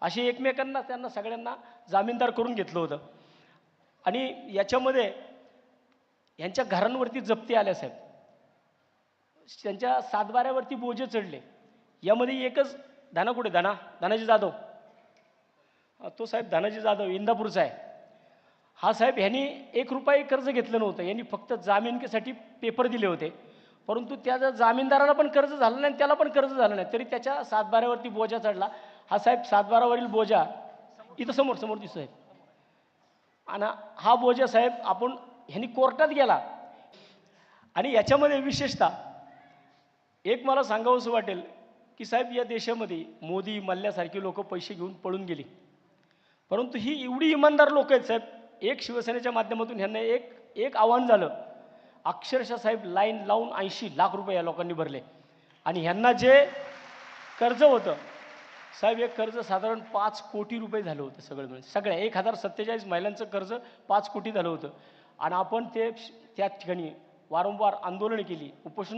अशी एकमेकांना त्यांना सगळ्यांना जामीनदार करून घेतलं होतं. आणि याच्यामध्ये यांच्या घरांवरती जप्ती आल्या साहेब. त्यांच्या सातबाऱ्यावरती बोजे चढले. यामध्ये एकच धाना कुठे? धना धनाजी जाधव. तो साहेब धनाजी जाधव इंदापूरचा आहे. हा साहेब ह्यांनी एक रुपये कर्ज घेतलं नव्हतं. यांनी फक्त जामीनसाठी पेपर दिले होते. परंतु त्या जामीनदाराला पण कर्ज झालं नाही आणि त्याला पण कर्ज झालं नाही. तरी त्याच्या सातबाऱ्यावरती बोजा चढला. हा साहेब सातबारावरील बोजा इथं समोर समोर दिसतो आहे आणि हा बोजा साहेब आपण ह्यांनी कोर्टात गेला. आणि याच्यामध्ये विशेषतः एक मला सांगावंसं वाटेल की साहेब या देशामध्ये मोदी मल्ल्यासारखी लोक पैसे घेऊन पळून गेली. परंतु ही एवढी इमानदार लोक आहेत साहेब एक शिवसेनेच्या माध्यमातून ह्यांना एक एक आव्हान झालं. अक्षरशः साहेब लाईन लावून ऐंशी लाख रुपये या लोकांनी भरले. आणि ह्यांना जे कर्ज होतं साहेब एक कर्ज साधारण पाच कोटी रुपये झालं होतं सगळं मिळून. सगळ्या एक हजार सत्तेचाळीस महिलांचं कर्ज पाच कोटी झालं होतं. आणि आपण ते त्या ठिकाणी वारंवार आंदोलनं केली उपोषणं